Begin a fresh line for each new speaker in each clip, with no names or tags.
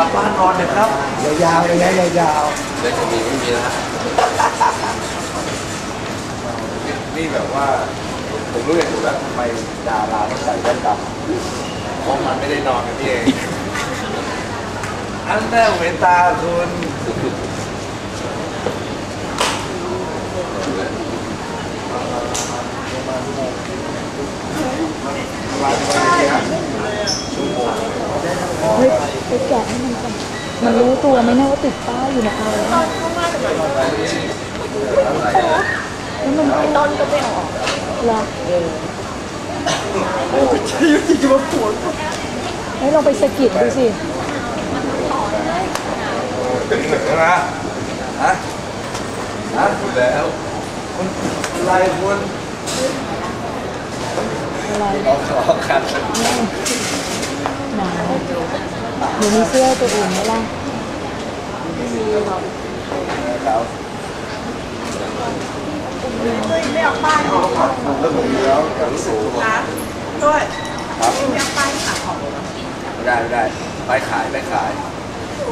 กลับบ้านนอนนะครับ
ยาวๆเลยนะยาว
เดี๋ยวจะมีไม่มีแล้วฮะนี่แบบว่า ผมรู้เลยว่าแบบทำไมดาราต้องใส่แว่นดำเพราะมันไม่ได้นอนกันนี่เอง อันแน่เวนตาคุณประมาณประมาณกี่ฮะชั่วโมง
เฮ้ยไปแกะให้มันก่อนมันรู้ตัวไหมนะว่าติดป้ายอยู่นะเอาแล้วมันไอ้ต้นก็ไม่ออกหรอเฮ้ยลองไปสะกิดดูสิ
ถึงหนึ่งแล้วนะฮะฮะอยู่แล้วคุณอะไรคุณ
อะไร
เอาขอกัน
หนาวหนูมีเสื้อตัวอื่นไหมล่ะ
ครับ
ไม่เอาป้ายออก
แล้วผมแล้วอย่างรู้สึกว่า
นะด้วย
ครับ
ไม่เอาป้ายขายของ
ไม่ได้ไม่ได้ไปขายไปขาย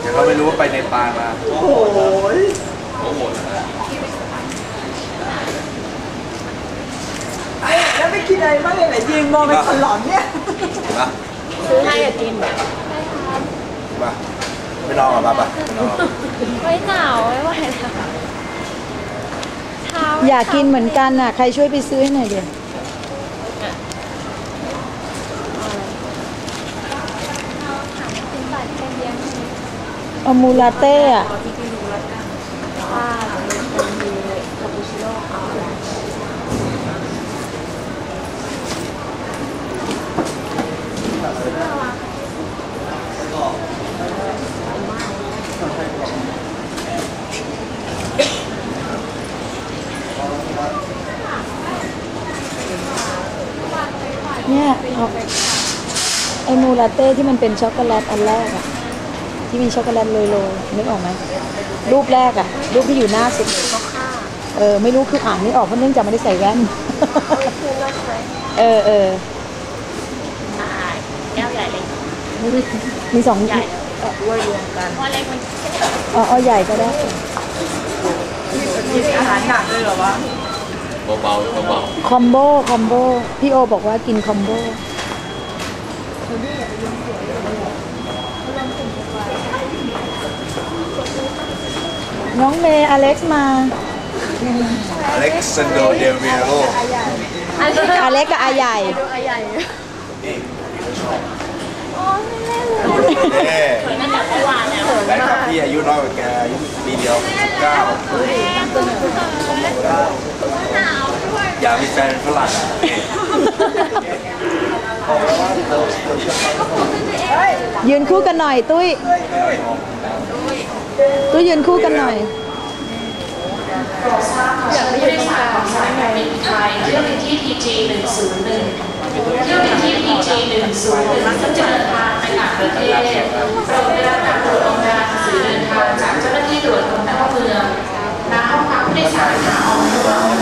เดี๋ยวเขาไม่รู้ว่าไปในปานมา
โอ้ย
โอ้โหนะ
แล้วไม่คิดอะไรบ้างเลยไหนยิงมองเป็นคนหลอนเนี่ย
มา
ซื้อให้อะจิม
มาไม่นอนหรอมาปะไม่นอน
ไม่หนาวไม่ไหวแล้วเช้า
อยากกินเหมือนกันน่ะ ใครช่วยไปซื้อให้หน่อยเดี๋ยว
เป็นบัตรเป็นเลี้ยง
เอามูลาเต้อะ
ว่าเป็นมีคาปูชิโน่เอาอะไร
เนี่ยเอาไอมูลาเต้ที่มันเป็นช็อกโกแลตอันแรกอะที่มีช็อกโกแลตโรยๆนึกออกไหมรูปแรกอะรูปที่อยู่หน้าสุดเลยเออไม่รู้คืออ่านไม่ออกเพราะเนื่องจากไม่ได้ใส่แว่น
คือรถไฟ
เออเออ
ใช่แก้วใหญ่เล็ก
มีสอง
ใหญ่
เออ
รวมกันเพราะเล็กมัน
เอาเอาใหญ่ก็ได้
กินอาหารหนักเลยเหรอวะ
เบาๆเบา
คอมโบคอมโบพี่โอบอกว่ากินคอมโบน้องเมย์อเล็กซ์มา
ๆอเล็กซานโดเดลเวโร
อันนี้
อเล็กกับอาใหญ่
ดูใหญ่
นี่
โอ้ไม่เล่นเลย
เน่
ตั้งแต่เมื่อวานแล้ว
แฟนคลับพี่อายุน้อยกว่าแกอายุปีเดียว19
หนาวด้วย
อยากมีแฟนเป็นฝรั่งอะนี่
ยืนคู่กันหน่อยตุ้ย ตุ้ยยืนคู่กันหน่อย
จากผู้โดยสารของสายการบินไทยเที่ยวบินที่ TG 101เที่ยวบินที่ TG 101ซึ่งจะเดินทางไปต่างประเทศเราได้รับการตรวจโรงงานหนังสือเดินทางจากเจ้าหน้าที่ตรวจคนเข้าเมืองณห้องพักผู้โดยสารขาออกระหว่าง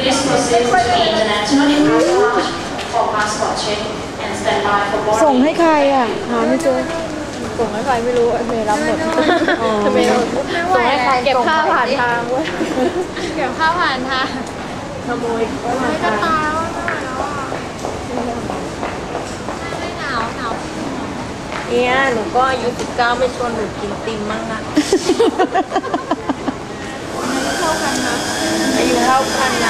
Please proceed to the international departure lounge for passport check and stand by for boarding.
ส่งให้ใครอะหาไม่เจอ
ส่งให้ใครไม่รู้เมย์รับหมดเมย์ส่งให้ใครเก็บค่าผ่านทางเว้ยเก็บค่าผ่านทางขโมยไม่จะตายแล้วไม่หนาวหนาว
เนี่ยหนูก็อายุ19ไม่ชวนหนูกินติมมั่งนะอายุเท่ากันนะ